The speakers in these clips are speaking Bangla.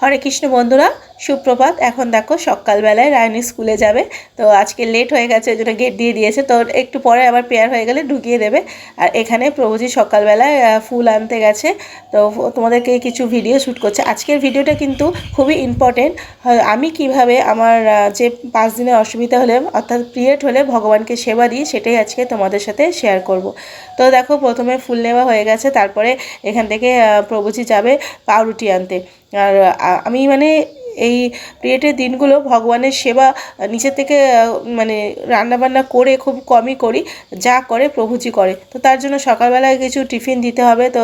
হরে কৃষ্ণ বন্ধুরা, সুপ্রভাত। এখন দেখো সকালবেলায় রায়নি স্কুলে যাবে। তো আজকে লেট হয়ে গেছে, ওই জন্য গেট দিয়ে দিয়েছে। তো একটু পরে আবার পেয়ার হয়ে গেলে ঢুকিয়ে দেবে। আর এখানে প্রভুজি সকালবেলায় ফুল আনতে গেছে। তো তোমাদেরকে কিছু ভিডিও শ্যুট করছে। আজকের ভিডিওটা কিন্তু খুবই ইম্পর্টেন্ট আমি কীভাবে আমার যে পাঁচ দিনের অসুবিধা হলে, অর্থাৎ পিরিয়ড হলে ভগবানকে সেবা দিই, সেটাই আজকে তোমাদের সাথে শেয়ার করব। তো দেখো প্রথমে ফুল নেওয়া হয়ে গেছে। তারপরে এখান থেকে প্রভুজি যাবে পাউরুটি আনতে। আর আমি মানে এই পিরিয়ডের দিনগুলো ভগবানের সেবা নিচে থেকে মানে রান্নাবান্না করে খুব কমই করি, যা করে প্রভুজি করে। তো তার জন্য সকালবেলায় কিছু টিফিন দিতে হবে, তো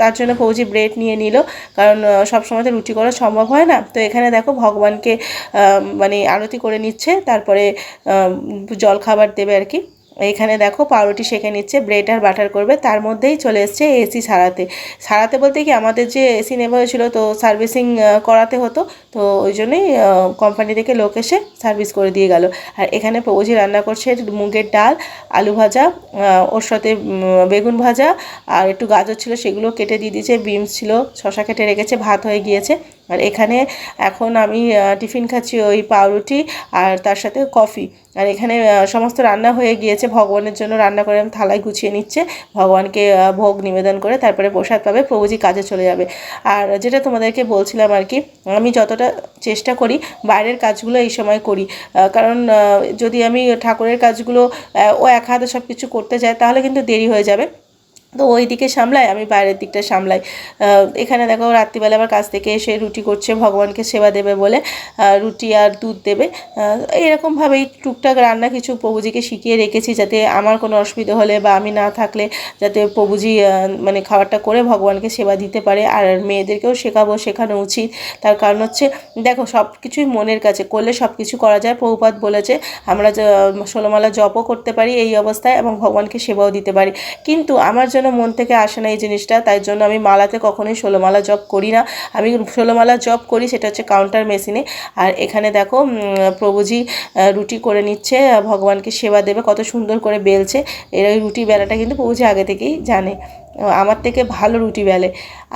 তার জন্য প্রভুজি ব্রেড নিয়ে নিল। কারণ সবসময় তো রুটি করা সম্ভব হয় না। তো এখানে দেখো ভগবানকে মানে আরতি করে নিচ্ছে। তারপরে জল খাবার দেবে আর কি। এখানে দেখো পাউরুটি সেঁকে নিচ্ছে ব্রেড আর বাটার করবে, তার মধ্যেই চলে এসছে এসি সারাতে সারাতে বলতে কি আমাদের যে এসি নেওয়া হয়েছিল তো সার্ভিসিং করাতে হতো, তো ওই জন্যই কোম্পানি থেকে লোক এসে সার্ভিস করে দিয়ে গেল। আর এখানে প্রভুজি রান্না করছে মুগের ডাল, আলু ভাজা ওর সাথে বেগুন ভাজা, আর একটু গাজর ছিল, সেগুলো কেটে দিয়ে দিয়েছে, বিনস ছিল শশা কেটে রেখেছে, ভাত হয়ে গিয়েছে। আর এখানে এখন আমি টিফিন খাচ্ছি ওই পাউরুটি আর তার সাথে কফি। আর এখানে সমস্ত রান্না হয়ে গিয়েছে। ভগবানের জন্য রান্না করে আমি থালায় গুছিয়ে নিচ্ছে। ভগবানকে ভোগ নিবেদন করে তারপরে প্রসাদ পাবে, প্রভুজি কাজে চলে যাবে। আর যেটা তোমাদেরকে বলছিলাম আর কি, আমি যতটা চেষ্টা করি বাইরের কাজগুলো এই সময় করি। কারণ যদি আমি ঠাকুরের কাজগুলো ও এক হাতে সব কিছু করতে যাই তাহলে কিন্তু দেরি হয়ে যাবে। তো ওই দিকে সামলাই, আমি বাইরের দিকটা সামলাই। এখানে দেখো রাত্রিবেলা আবার কাছ থেকে এসে রুটি করছে, ভগবানকে সেবা দেবে বলে রুটি আর দুধ দেবে। এরকমভাবেই টুকটাক রান্না কিছু প্রভুজিকে শিখিয়ে রেখেছি যাতে আমার কোনো অসুবিধা হলে বা আমি না থাকলে যাতে প্রভুজি মানে খাবারটা করে ভগবানকে সেবা দিতে পারে। আর মেয়েদেরকেও শেখাবো, শেখানো উচিত। তার কারণ হচ্ছে, দেখো সব কিছুই মনের কাছে, করলে সব কিছু করা যায়। প্রভুপাত বলেছে, আমরা ষোলোমালা জপও করতে পারি এই অবস্থায় এবং ভগবানকে সেবাও দিতে পারি। কিন্তু আমার জন্য মন থেকে আসে না এই জিনিসটা, তাই জন্য আমি মালাতে কখনোই ষোলোমালা জব করি না। আমি ষোলোমালা জব করি, সেটা হচ্ছে কাউন্টার মেশিনে আর এখানে দেখো প্রভুজি রুটি করে নিচ্ছে, ভগবানকে সেবা দেবে, কত সুন্দর করে বেলছে। এর ওই রুটি বেলাটা কিন্তু প্রভুজি আগে থেকেই জানে। আমার থেকে ভালো রুটি বেলে।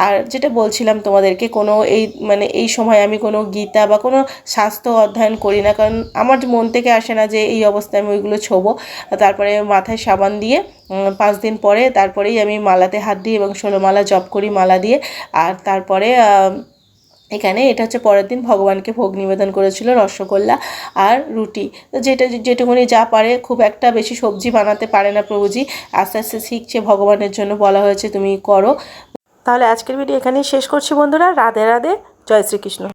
আর যেটা বলছিলাম তোমাদেরকে, কোনো এই মানে এই সময় আমি কোনো গীতা বা কোনো স্বাস্থ্য অধ্যয়ন করি না, কারণ আমার মন থেকে আসে না যে এই অবস্থায় আমি ওইগুলো ছোবো। তারপরে মাথায় সাবান দিয়ে পাঁচ দিন পরে তারপরেই আমি মালাতে হাত দিই এবং ষোলো মালা জপ করি মালা দিয়ে। আর তারপরে এখানে এটা হচ্ছে পরের দিন ভগবানকে ভোগ নিবেদন করেছিল রসগোল্লা আর রুটি। যেটা, যেটুকুনি যা পারে খুব একটা বেশি সবজি বানাতে পারে না প্রভুজি। আস্তে আস্তে শিখছে, ভগবানের জন্য বলা হয়েছে তুমি করো। তাহলে আজকের ভিডিও এখানেই শেষ করছি বন্ধুরা। রাধে রাধে। জয় শ্রীকৃষ্ণ।